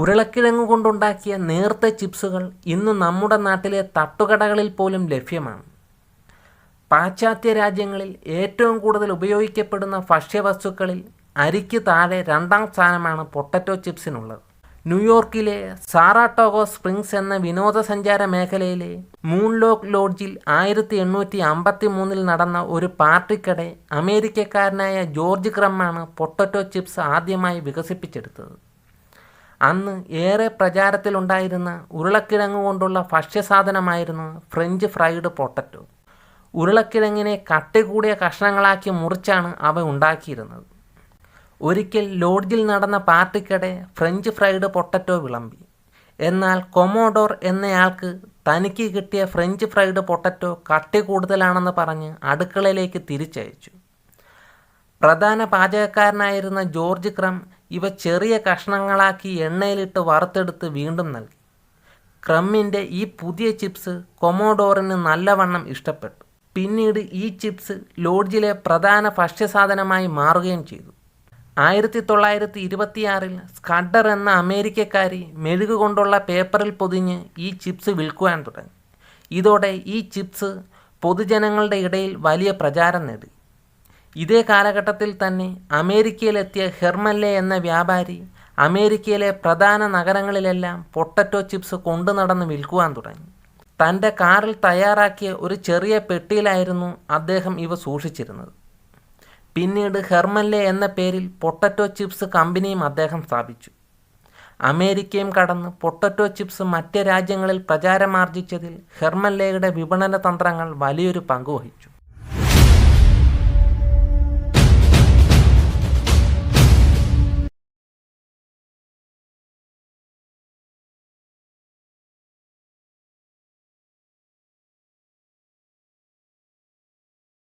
ഉരുളക്കിഴങ്ങ് കൊണ്ടുണ്ടാക്കിയ നേർത്ത ചിപ്സുകൾ ഇന്ന് നമ്മുടെ നാട്ടിലെ തട്ടുകടകളിൽ പോലും ലഭ്യമാണ്. പാശ്ചാത്യ രാജ്യങ്ങളിൽ ഏറ്റവും കൂടുതൽ ഉപയോഗിക്കപ്പെടുന്ന ഭക്ഷ്യവസ്തുക്കളിൽ അരിക്ക് താഴെ രണ്ടാം സ്ഥാനമാണ് പൊട്ടറ്റോ ചിപ്സിനുള്ളത്. ന്യൂയോർക്കിലെ സാറാട്ടോഗോ സ്പ്രിങ്സ് എന്ന വിനോദസഞ്ചാര മേഖലയിലെ മൂൺലോക്ക് ലോഡ്ജിൽ ആയിരത്തി എണ്ണൂറ്റി അമ്പത്തി മൂന്നിൽ നടന്ന ഒരു പാർട്ടിക്കിടെ അമേരിക്കക്കാരനായ ജോർജ് ക്രമ്മാണ് പൊട്ടറ്റോ ചിപ്സ് ആദ്യമായി വികസിപ്പിച്ചെടുത്തത്. അന്ന് ഏറെ പ്രചാരത്തിലുണ്ടായിരുന്ന ഉരുളക്കിഴങ്ങ് കൊണ്ടുള്ള ഭക്ഷ്യസാധനമായിരുന്നു ഫ്രഞ്ച് ഫ്രൈഡ് പൊട്ടറ്റോ. ഉരുളക്കിഴങ്ങിനെ കട്ടി കൂടിയ കഷ്ണങ്ങളാക്കി മുറിച്ചാണ് അവ ഉണ്ടാക്കിയിരുന്നത്. ഒരിക്കൽ ലോഡ്ജിൽ നടന്ന പാർട്ടിക്കിടെ ഫ്രഞ്ച് ഫ്രൈഡ് പൊട്ടറ്റോ വിളമ്പി. എന്നാൽ കൊമോഡോർ എന്നയാൾക്ക് തനിക്ക് കിട്ടിയ ഫ്രഞ്ച് ഫ്രൈഡ് പൊട്ടറ്റോ കട്ടി കൂടുതലാണെന്ന് പറഞ്ഞ് അടുക്കളയിലേക്ക് തിരിച്ചയച്ചു. പ്രധാന പാചകക്കാരനായിരുന്ന ജോർജ് ക്രം ഇവ ചെറിയ കഷ്ണങ്ങളാക്കി എണ്ണയിലിട്ട് വറുത്തെടുത്ത് വീണ്ടും നൽകി. ക്രമ്മിന്റെ ഈ പുതിയ ചിപ്സ് കൊമോഡോറിന് നല്ലവണ്ണം ഇഷ്ടപ്പെട്ടു. പിന്നീട് ഈ ചിപ്സ് ലോഡ്ജിലെ പ്രധാന ഭക്ഷ്യസാധനമായി മാറുകയും ചെയ്തു. ആയിരത്തി തൊള്ളായിരത്തി ഇരുപത്തിയാറിൽ സ്കഡർ എന്ന അമേരിക്കക്കാരി മെഴുക് കൊണ്ടുള്ള പേപ്പറിൽ പൊതിഞ്ഞ് ഈ ചിപ്സ് വിൽക്കുവാൻ തുടങ്ങി. ഇതോടെ ഈ ചിപ്സ് പൊതുജനങ്ങളുടെ ഇടയിൽ വലിയ പ്രചാരം നേടി. ഇതേ കാലഘട്ടത്തിൽ തന്നെ അമേരിക്കയിലെത്തിയ ഹെർമല്ലെ എന്ന വ്യാപാരി അമേരിക്കയിലെ പ്രധാന നഗരങ്ങളിലെല്ലാം പൊട്ടറ്റോ ചിപ്സ് കൊണ്ടു നടന്ന് വിൽക്കുവാൻ തുടങ്ങി. തന്റെ കാറിൽ തയ്യാറാക്കിയ ഒരു ചെറിയ പെട്ടിയിലായിരുന്നു അദ്ദേഹം ഇവ സൂക്ഷിച്ചിരുന്നത്. പിന്നീട് ഹെർമല്ലെ എന്ന പേരിൽ പൊട്ടറ്റോ ചിപ്സ് കമ്പനിയും അദ്ദേഹം സ്ഥാപിച്ചു. അമേരിക്കയും കടന്ന് പൊട്ടറ്റോ ചിപ്സ് മറ്റ് രാജ്യങ്ങളിൽ പ്രചാരമാർജിച്ചതിൽ ഹെർമല്ലയുടെ വിപണന തന്ത്രങ്ങൾ വലിയൊരു പങ്ക് വഹിച്ചു.